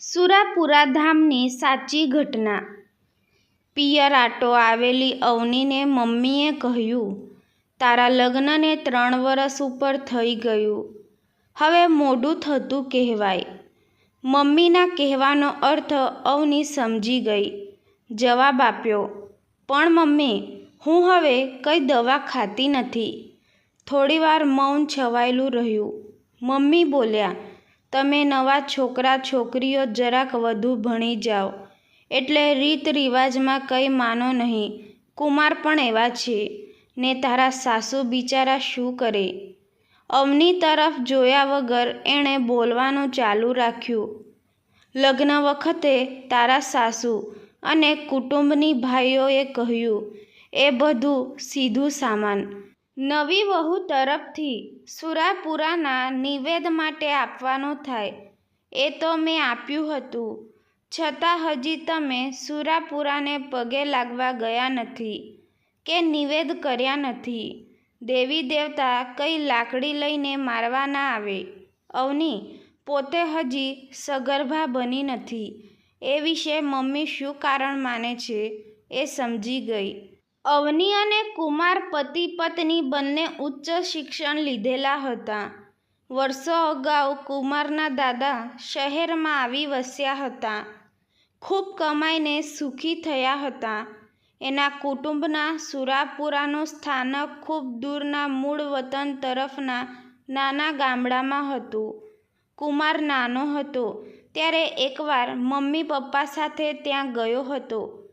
સુરાપુરા ધામની સાચી ઘટના. પિયર આટો આવેલી અવનીને મમ્મીએ કહ્યું, તારા લગ્નને ત્રણ વરસ ઉપર થઈ ગયું. હવે મોડું થતું કહેવાય. મમ્મીના કહેવાનો અર્થ અવની સમજી ગઈ. જવાબ આપ્યો, પણ મમ્મી, હું હવે કંઈ દવા ખાતી નથી. થોડીવાર મૌન છવાયેલું રહ્યું. મમ્મી બોલ્યા તમે નવા છોકરા, છોકરીઓ જરાક વધુ ભણી જાઓ. એટલે રીત રિવાજમાં કંઈ માનો નહીં. કુમાર પણ એવા છે. ને તારા સાસુ બિચારા શું કરે? અવની તરફ જોયા વગર એણે બોલવાનું ચાલુ રાખ્યું. લગ્ન વખતે તારા સાસુ અને કુટુંબની ભાઈઓએ કહ્યું, એ બધું સીધું સામાન. નવી વહુ તરફથી સુરાપુરાના નિવેદ માટે આપવાનું થાય. એ તો મેં આપ્યું હતું. છતાં હજી તમે સુરાપુરાને પગે લાગવા ગયા નથી કે નિવેદ કર્યા નથી. દેવી દેવતા કંઈ લાકડી લઈને મારવા ના આવે. અવની પોતે હજી સગર્ભા બની નથી. એ વિશે મમ્મી શું કારણ માને છે એ સમજી ગઈ. અવની અને કુમાર પતિ પત્ની બંને ઉચ્ચ શિક્ષણ લીધેલા હતા. વર્ષો અગાઉ કુમારના દાદા શહેરમાં આવી વસ્યા હતા. ખૂબ કમાઈને સુખી થયા હતા. એના કુટુંબના સુરાપુરાનું સ્થાનક ખૂબ દૂરના મૂળ વતન તરફના નાના ગામડામાં હતું. કુમાર નાનો હતો. ત્યારે એકવાર મમ્મી પપ્પા સાથે ત્યાં ગયો હતો.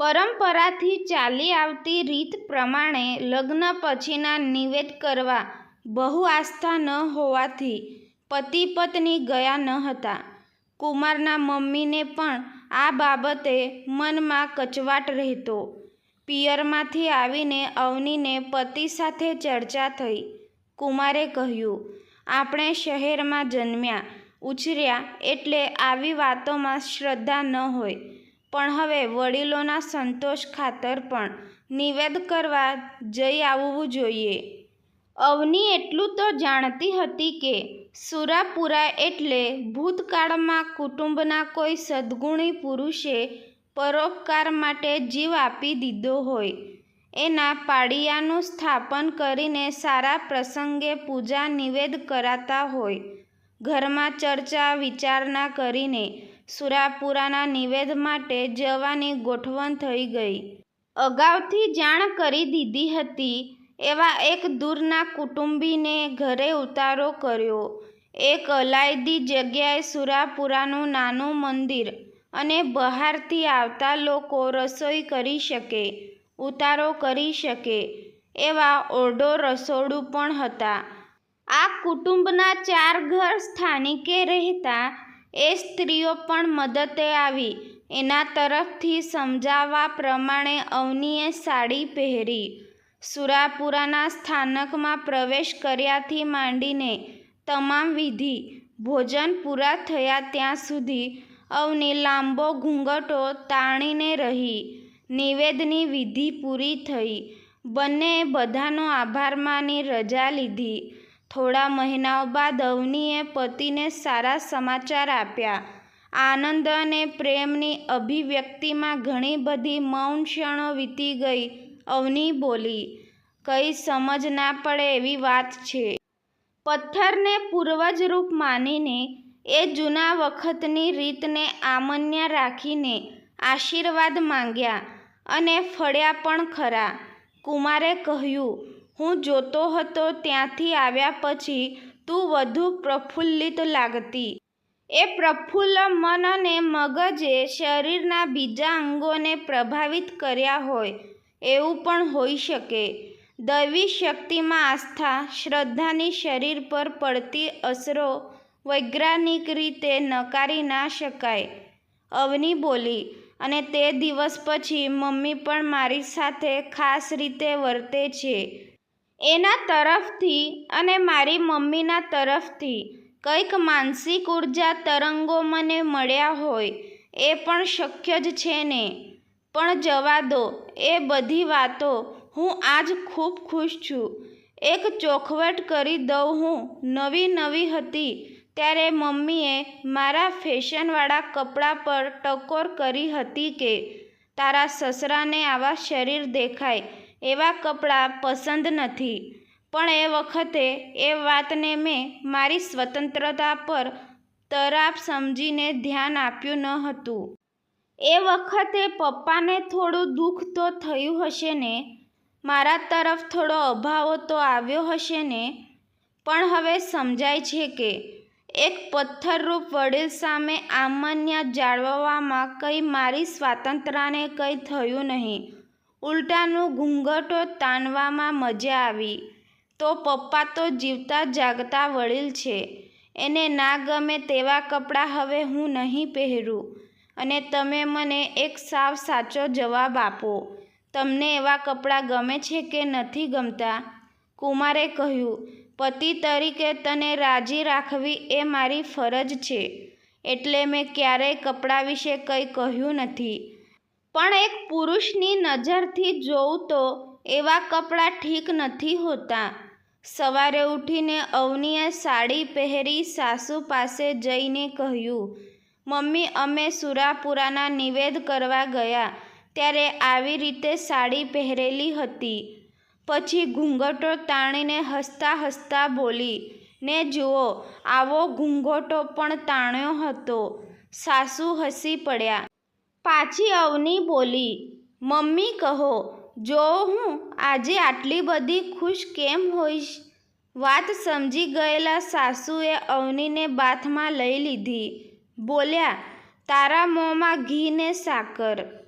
પરંપરાથી ચાલી આવતી રીત પ્રમાણે લગ્ન પછીના નિવેદ કરવા બહુ આસ્થા ન હોવાથી પતિ પત્ની ગયા ન હતા. કુમારના મમ્મીને પણ આ બાબતે મનમાં કચવાટ રહેતો. પિયરમાંથી આવીને અવનીને પતિ સાથે ચર્ચા થઈ. કુમારે કહ્યું, આપણે શહેરમાં જન્મ્યા, ઉછર્યા એટલે આવી વાતોમાં શ્રદ્ધા ન હોય. પણ હવે વડીલોના સંતોષ ખાતર પણ નિવેદ કરવા જઈ આવવું જોઈએ. અવની એટલું તો જાણતી હતી કે સુરાપુરા એટલે ભૂતકાળમાં કુટુંબના કોઈ સદ્ગુણી પુરુષે પરોપકાર માટે જીવ આપી દીધો હોય. એના પાડિયાનું સ્થાપન કરીને સારા પ્રસંગે પૂજા નિવેદ કરાતા હોય. ઘરમાં ચર્ચા વિચારણા કરીને સુરાપુરાના નિવેદ માટે જવાની ગોઠવણ થઈ ગઈ. અગાઉથી જાણ કરી દીધી હતી એવા એક દૂરના કુટુંબીને ઘરે ઉતારો કર્યો. એક અલાયદી જગ્યાએ સુરાપુરાનું નાનું મંદિર અને બહારથી આવતા લોકો રસોઈ કરી શકે, ઉતારો કરી શકે એવા ઓરડો રસોડું પણ હતા. આ કુટુંબના ચાર ઘર સ્થાનિકે રહેતા એ સ્ત્રીઓ પણ મદદે આવી. એના તરફથી સમજાવવા પ્રમાણે અવનીએ સાડી પહેરી. સુરાપુરાના સ્થાનકમાં પ્રવેશ કર્યાથી માંડીને તમામ વિધિ ભોજન પૂરા થયા ત્યાં સુધી અવની લાંબો ઘૂંઘટો તાણીને રહી. નિવેદની વિધિ પૂરી થઈ. બંનેએ બધાનો આભાર માની રજા લીધી. થોડા મહિનાઓ બાદ અવનીએ પતિને સારા સમાચાર આપ્યા. આનંદ અને પ્રેમની અભિવ્યક્તિમાં ઘણી બધી મૌન ક્ષણો વીતી ગઈ. અવની બોલી, કંઈ સમજ ના પડે એવી વાત છે. પથ્થરને પૂર્વજ રૂપ માનીને, એ જૂના વખતની રીતને આમન્ય રાખીને આશીર્વાદ માંગ્યા અને ફળ્યા પણ ખરા. કુમારે કહ્યું હું જોતો હતો ત્યાંથી આવ્યા પછી તું વધુ પ્રફુલ્લિત લાગતી. એ પ્રફુલ્લ મન અને મગજે શરીરના બીજા અંગોને પ્રભાવિત કર્યા હોય એવું પણ હોઈ શકે. દૈવી શક્તિમાં આસ્થા, શ્રદ્ધાની શરીર પર પડતી અસરો વૈજ્ઞાનિક રીતે નકારી ના શકાય. અવની બોલી, અને તે દિવસ પછી મમ્મી પણ મારી સાથે ખાસ રીતે વર્તે છે. એના તરફથી અને મારી મમ્મીના તરફથી કંઈક માનસિક ઊર્જા તરંગો મને મળ્યા હોય, એ પણ શક્ય જ છે ને. પણ જવા દો, એ બધી વાતો હું આજ ખૂબ ખુશ છું. એક ચોખવટ કરી દઉં હું. નવી નવી હતી, ત્યારે મમ્મીએ મારા ફેશનવાળા કપડાં પર ટકોર કરી હતી કે, તારા સસરાને આવા શરીર દેખાય. એવા કપડાં પસંદ નથી. પણ એ વખતે એ વાતને મેં મારી સ્વતંત્રતા પર તરાપ સમજીને ધ્યાન આપ્યું ન હતું. એ વખતે પપ્પાને થોડું દુઃખ તો થયું હશે ને? મારા તરફ થોડો અભાવો તો આવ્યો હશે ને? પણ હવે સમજાય છે કે એક પથ્થરરૂપ વડીલ સામે આમન્ય જાળવવામાં કંઈ મારી સ્વાતંત્ર્યને કંઈ થયું નહીં. ઉલટાનું ઘૂંઘટો તાણવામાં મજા આવી. તો પપ્પા તો જીવતા જાગતા વડીલ છે. એને ના ગમે તેવા કપડાં હવે હું નહીં પહેરું. અને તમે મને એક સાવ સાચો જવાબ આપો. તમને એવા કપડાં ગમે છે કે નથી ગમતા? કુમારે કહ્યું, પતિ તરીકે તને રાજી રાખવી એ મારી ફરજ છે. એટલે મેં ક્યારેય કપડાં વિશે કંઈ કહ્યું નથી. પણ એક પુરુષની નજરથી જોઉં તો એવા કપડાં ઠીક નથી હોતા. સવારે ઉઠીને અવનીએ સાડી પહેરી સાસુ પાસે જઈને કહ્યું, મમ્મી, અમે સુરાપુરાના નિવેદ કરવા ગયા, ત્યારે આવી રીતે સાડી પહેરેલી હતી પછી ઘૂંઘટો તાણીને હસતા હસતા બોલી, ને જુઓ, આવો ઘૂંઘટો પણ તાણ્યો હતો સાસુ હસી પડ્યા. પાછી અવની બોલી, મમ્મી કહો, જો હું આજે આટલી બધી ખુશ કેમ હોઈશ વાત સમજી ગયેલા સાસુએ અવનીને બાથમાં લઈ લીધી. બોલ્યા, તારા મોંમાં ઘી ને સાકર.